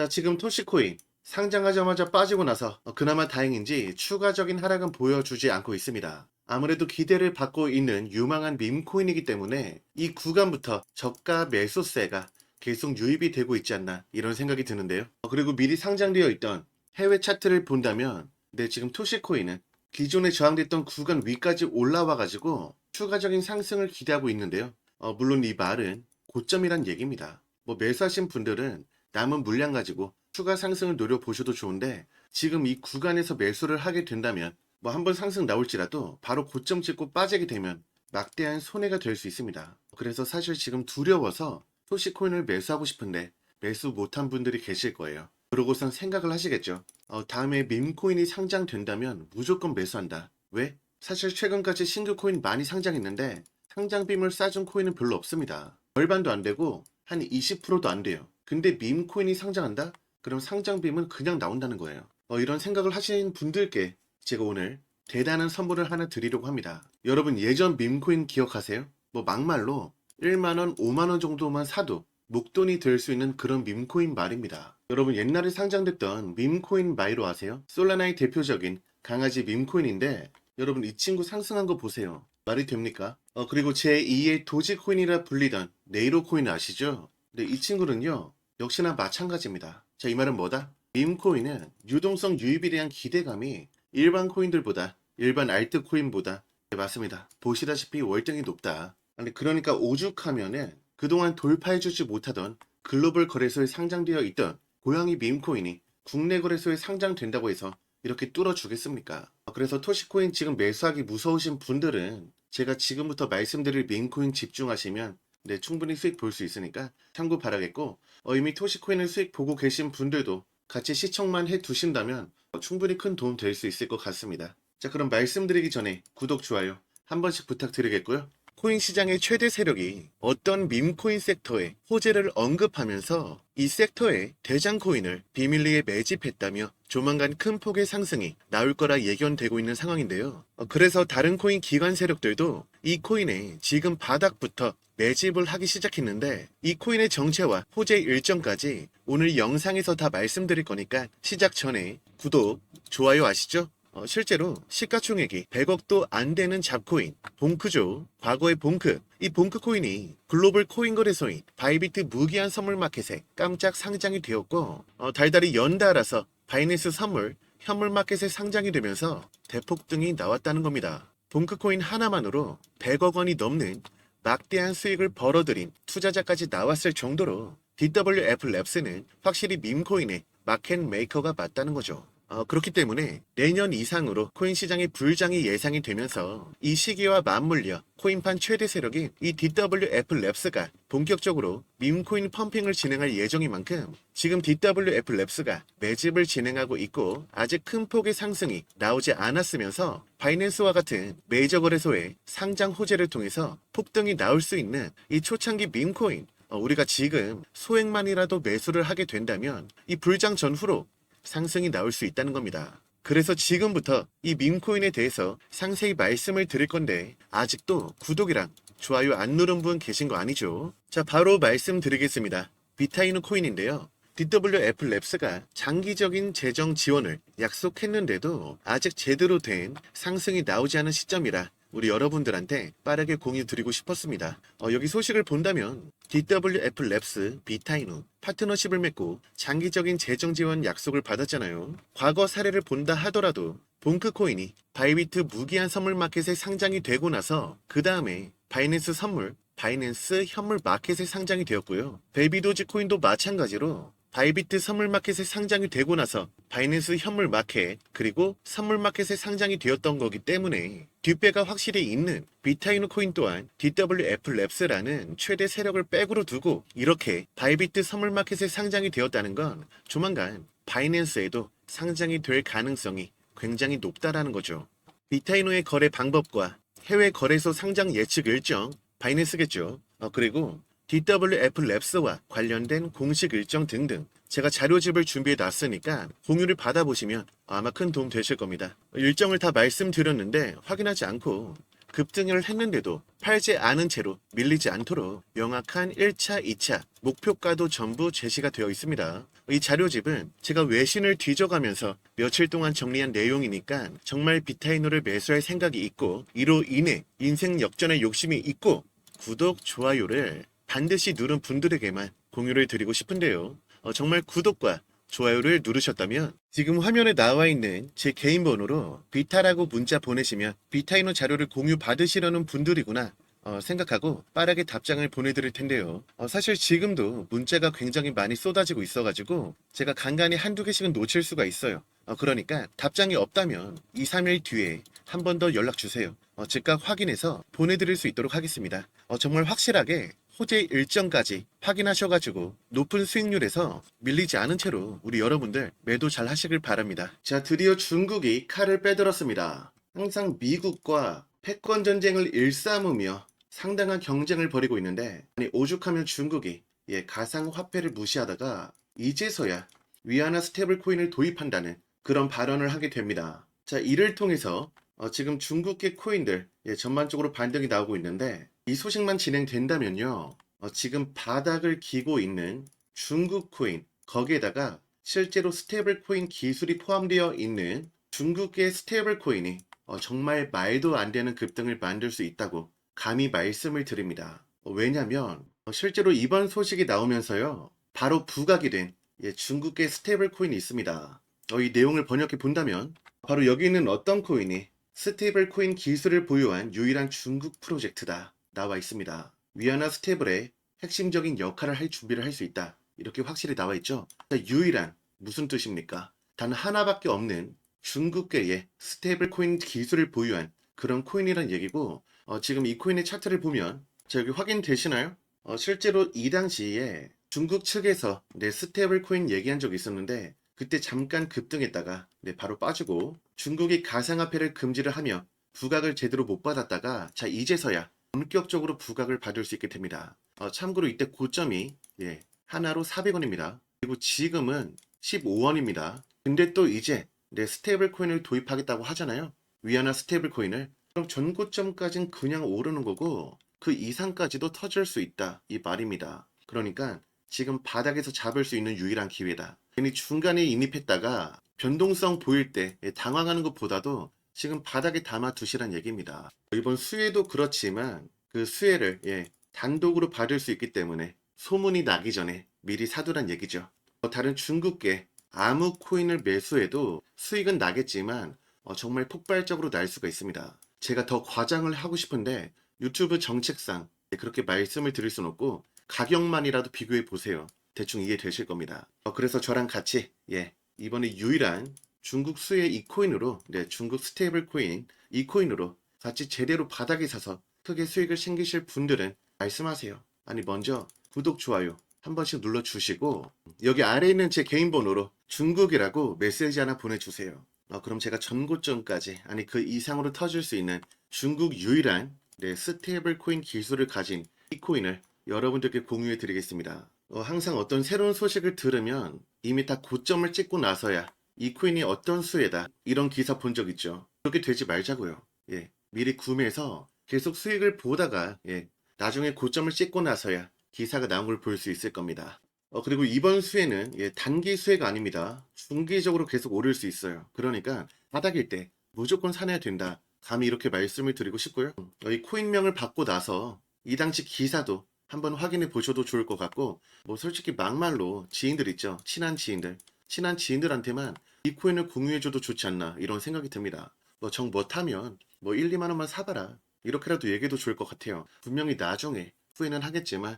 자, 지금 토시코인 상장하자마자 빠지고 나서 어, 그나마 다행인지 추가적인 하락은 보여주지 않고 있습니다. 아무래도 기대를 받고 있는 유망한 밈코인이기 때문에 이 구간부터 저가 매수세가 계속 유입이 되고 있지 않나 이런 생각이 드는데요. 어, 그리고 미리 상장되어 있던 해외 차트를 본다면 네, 지금 토시코인은 기존에 저항됐던 구간 위까지 올라와 가지고 추가적인 상승을 기대하고 있는데요. 어, 물론 이 말은 고점이란 얘기입니다. 뭐 매수하신 분들은 남은 물량 가지고 추가 상승을 노려보셔도 좋은데 지금 이 구간에서 매수를 하게 된다면 뭐 한번 상승 나올지라도 바로 고점 찍고 빠지게 되면 막대한 손해가 될 수 있습니다. 그래서 사실 지금 두려워서 토시코인을 매수하고 싶은데 매수 못한 분들이 계실 거예요. 그러고선 생각을 하시겠죠. 어, 다음에 밈코인이 상장된다면 무조건 매수한다. 왜? 사실 최근까지 신규 코인 많이 상장했는데 상장 비물 싸준 코인은 별로 없습니다. 절반도 안 되고 한 20%도 안 돼요. 근데 밈코인이 상장한다? 그럼 상장 빔은 그냥 나온다는 거예요. 어, 이런 생각을 하신 분들께 제가 오늘 대단한 선물을 하나 드리려고 합니다. 여러분 예전 밈코인 기억하세요? 뭐 막말로 1만원, 5만원 정도만 사도 목돈이 될 수 있는 그런 밈코인 말입니다. 여러분 옛날에 상장됐던 밈코인 마이로 아세요? 솔라나의 대표적인 강아지 밈코인인데 여러분 이 친구 상승한 거 보세요. 말이 됩니까? 어, 그리고 제2의 도지코인이라 불리던 네이로코인 아시죠? 네, 이 친구는요 역시나 마찬가지입니다. 자, 이 말은 뭐다? 밈코인은 유동성 유입에 대한 기대감이 일반 코인들보다 일반 알트코인보다 네, 맞습니다. 보시다시피 월등히 높다. 아니 그러니까 오죽하면은 그동안 돌파해주지 못하던 글로벌 거래소에 상장되어 있던 고양이 밈코인이 국내 거래소에 상장된다고 해서 이렇게 뚫어주겠습니까? 어, 그래서 토시코인 지금 매수하기 무서우신 분들은 제가 지금부터 말씀드릴 밈코인 집중하시면 네, 충분히 수익 볼 수 있으니까 참고 바라겠고 어, 이미 토시코인을 수익 보고 계신 분들도 같이 시청만 해 두신다면 어, 충분히 큰 도움 될 수 있을 것 같습니다. 자 그럼 말씀드리기 전에 구독, 좋아요 한 번씩 부탁드리겠고요. 코인 시장의 최대 세력이 어떤 밈코인 섹터에 호재를 언급하면서 이 섹터의 대장 코인을 비밀리에 매집했다며 조만간 큰 폭의 상승이 나올 거라 예견되고 있는 상황인데요. 어, 그래서 다른 코인 기관 세력들도 이 코인에 지금 바닥부터 매집을 하기 시작했는데 이 코인의 정체와 호재 일정까지 오늘 영상에서 다 말씀드릴 거니까 시작 전에 구독, 좋아요 아시죠? 어, 실제로 시가총액이 100억도 안 되는 잡코인 봉크죠. 과거의 봉크. 이 봉크 코인이 글로벌 코인 거래소인 바이비트 무기한 선물 마켓에 깜짝 상장이 되었고 어, 달달이 연달아서 바이낸스 선물 현물 마켓에 상장이 되면서 대폭등이 나왔다는 겁니다. 봉크 코인 하나만으로 100억 원이 넘는 막대한 수익을 벌어들인 투자자까지 나왔을 정도로 DWF 랩스는 확실히 밈코인의 마켓 메이커가 맞다는 거죠. 어, 그렇기 때문에 내년 이상으로 코인 시장의 불장이 예상이 되면서 이 시기와 맞물려 코인판 최대 세력인 이 DWF 랩스가 본격적으로 밈코인 펌핑을 진행할 예정인 만큼 지금 DWF 랩스가 매집을 진행하고 있고 아직 큰 폭의 상승이 나오지 않았으면서 바이낸스와 같은 메이저 거래소의 상장 호재를 통해서 폭등이 나올 수 있는 이 초창기 밈코인 어, 우리가 지금 소액만이라도 매수를 하게 된다면 이 불장 전후로 상승이 나올 수 있다는 겁니다. 그래서 지금부터 이 밈코인에 대해서 상세히 말씀을 드릴 건데 아직도 구독이랑 좋아요 안 누른 분 계신 거 아니죠? 자 바로 말씀드리겠습니다. 비타이누 코인인데요. DWF 랩스가 장기적인 재정 지원을 약속했는데도 아직 제대로 된 상승이 나오지 않은 시점이라 우리 여러분들한테 빠르게 공유 드리고 싶었습니다. 어, 여기 소식을 본다면 DWF 랩스 비타이누 파트너십을 맺고 장기적인 재정 지원 약속을 받았잖아요. 과거 사례를 본다 하더라도 봉크 코인이 바이비트 무기한 선물 마켓에 상장이 되고 나서 그 다음에 바이낸스 선물, 바이낸스 현물 마켓에 상장이 되었고요. 베이비도지 코인도 마찬가지로 바이비트 선물 마켓에 상장이 되고 나서 바이낸스 현물 마켓 그리고 선물 마켓에 상장이 되었던 거기 때문에 뒷배가 확실히 있는 비타이노 코인 또한 DWF 랩스라는 최대 세력을 백으로 두고 이렇게 바이비트 선물 마켓에 상장이 되었다는 건 조만간 바이낸스에도 상장이 될 가능성이 굉장히 높다라는 거죠. 비타이노의 거래 방법과 해외 거래소 상장 예측 일정 바이낸스겠죠. 어, 그리고 DWF 랩스와 관련된 공식 일정 등등 제가 자료집을 준비해 놨으니까 공유를 받아보시면 아마 큰 도움 되실 겁니다. 일정을 다 말씀드렸는데 확인하지 않고 급등을 했는데도 팔지 않은 채로 밀리지 않도록 명확한 1차, 2차 목표가도 전부 제시가 되어 있습니다. 이 자료집은 제가 외신을 뒤져가면서 며칠 동안 정리한 내용이니까 정말 비타이노를 매수할 생각이 있고 이로 인해 인생 역전의 욕심이 있고 구독, 좋아요를 반드시 누른 분들에게만 공유를 드리고 싶은데요. 어, 정말 구독과 좋아요를 누르셨다면 지금 화면에 나와 있는 제 개인 번호로 비타라고 문자 보내시면 비타이노 자료를 공유 받으시려는 분들이구나 어, 생각하고 빠르게 답장을 보내드릴 텐데요. 어, 사실 지금도 문자가 굉장히 많이 쏟아지고 있어가지고 제가 간간히 한두 개씩은 놓칠 수가 있어요. 어, 그러니까 답장이 없다면 2, 3일 뒤에 한 번 더 연락 주세요. 어, 즉각 확인해서 보내드릴 수 있도록 하겠습니다. 어, 정말 확실하게 호재 일정까지 확인하셔가지고 높은 수익률에서 밀리지 않은 채로 우리 여러분들 매도 잘 하시길 바랍니다. 자, 드디어 중국이 칼을 빼들었습니다. 항상 미국과 패권 전쟁을 일삼으며 상당한 경쟁을 벌이고 있는데 아니 오죽하면 중국이 예, 가상 화폐를 무시하다가 이제서야 위안화 스테이블 코인을 도입한다는 그런 발언을 하게 됩니다. 자, 이를 통해서 어, 지금 중국계 코인들 예, 전반적으로 반등이 나오고 있는데 이 소식만 진행된다면요. 어, 지금 바닥을 기고 있는 중국 코인 거기에다가 실제로 스테이블 코인 기술이 포함되어 있는 중국계 스테이블 코인이 어, 정말 말도 안 되는 급등을 만들 수 있다고 감히 말씀을 드립니다. 어, 왜냐면 어, 실제로 이번 소식이 나오면서요. 바로 부각이 된 예, 중국계 스테이블 코인이 있습니다. 어, 이 내용을 번역해 본다면 바로 여기 있는 어떤 코인이 스테이블 코인 기술을 보유한 유일한 중국 프로젝트다 나와 있습니다. 위안화 스테이블의 핵심적인 역할을 할 준비를 할 수 있다. 이렇게 확실히 나와 있죠. 자, 유일한 무슨 뜻입니까? 단 하나밖에 없는 중국계의 스테이블 코인 기술을 보유한 그런 코인이란 얘기고 어, 지금 이 코인의 차트를 보면 자 여기 확인되시나요? 어, 실제로 이 당시에 중국 측에서 네, 스테이블 코인 얘기한 적이 있었는데 그때 잠깐 급등했다가 네, 바로 빠지고 중국이 가상화폐를 금지를 하며 부각을 제대로 못 받았다가 자 이제서야 본격적으로 부각을 받을 수 있게 됩니다. 어, 참고로 이때 고점이 예, 하나로 400원입니다. 그리고 지금은 15원입니다. 근데 또 이제 네, 스테이블 코인을 도입하겠다고 하잖아요. 위안화 스테이블 코인을. 그럼 전고점까지는 그냥 오르는 거고 그 이상까지도 터질 수 있다. 이 말입니다. 그러니까 지금 바닥에서 잡을 수 있는 유일한 기회다. 괜히 중간에 인입했다가 변동성 보일 때 예, 당황하는 것보다도 지금 바닥에 담아 두시란 얘기입니다. 이번 수혜도 그렇지만 그 수혜를 예, 단독으로 받을 수 있기 때문에 소문이 나기 전에 미리 사두란 얘기죠. 어, 다른 중국계 아무 코인을 매수해도 수익은 나겠지만 어, 정말 폭발적으로 날 수가 있습니다. 제가 더 과장을 하고 싶은데 유튜브 정책상 예, 그렇게 말씀을 드릴 수는 없고 가격만이라도 비교해 보세요. 대충 이해되실 겁니다. 어, 그래서 저랑 같이 예, 이번에 유일한 중국 수혜 이 코인으로 네, 중국 스테이블 코인 이 코인으로 같이 제대로 바닥에 사서 크게 수익을 챙기실 분들은 말씀하세요. 아니 먼저 구독 좋아요 한 번씩 눌러주시고 여기 아래에 있는 제 개인 번호로 중국이라고 메시지 하나 보내주세요. 어, 그럼 제가 전고점까지 아니 그 이상으로 터질 수 있는 중국 유일한 네, 스테이블 코인 기술을 가진 이 코인을 여러분들께 공유해 드리겠습니다. 어, 항상 어떤 새로운 소식을 들으면 이미 다 고점을 찍고 나서야 이 코인이 어떤 수혜다 이런 기사 본 적 있죠. 그렇게 되지 말자고요. 예, 미리 구매해서 계속 수익을 보다가 예, 나중에 고점을 찍고 나서야 기사가 나온 걸 볼 수 있을 겁니다. 어, 그리고 이번 수혜는 예, 단기 수혜가 아닙니다. 중기적으로 계속 오를 수 있어요. 그러니까 바닥일 때 무조건 사내야 된다. 감히 이렇게 말씀을 드리고 싶고요. 어, 이 코인명을 받고 나서 이 당시 기사도 한번 확인해 보셔도 좋을 것 같고 뭐 솔직히 막말로 지인들 있죠. 친한 지인들. 친한 지인들한테만 이 코인을 공유해줘도 좋지 않나 이런 생각이 듭니다. 뭐정 못하면 뭐 1, 2만 원만 사봐라. 이렇게라도 얘기해도 좋을 것 같아요. 분명히 나중에 후회는 하겠지만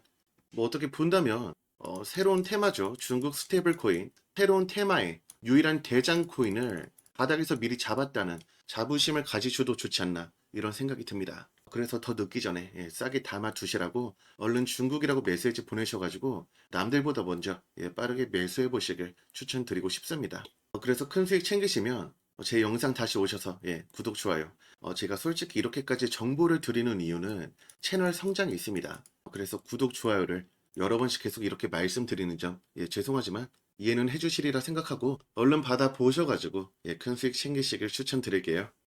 뭐 어떻게 본다면 어, 새로운 테마죠. 중국 스테이블 코인. 새로운 테마의 유일한 대장 코인을 바닥에서 미리 잡았다는 자부심을 가지셔도 좋지 않나 이런 생각이 듭니다. 그래서 더 늦기 전에 예, 싸게 담아 두시라고 얼른 중국이라고 메시지 보내셔가지고 남들보다 먼저 예, 빠르게 매수해 보시길 추천드리고 싶습니다. 어, 그래서 큰 수익 챙기시면 어, 제 영상 다시 오셔서 예, 구독 좋아요. 어, 제가 솔직히 이렇게까지 정보를 드리는 이유는 채널 성장이 있습니다. 그래서 구독 좋아요를 여러 번씩 계속 이렇게 말씀드리는 점 예, 죄송하지만 이해는 해주시리라 생각하고 얼른 받아 보셔가지고 예, 큰 수익 챙기시길 추천드릴게요.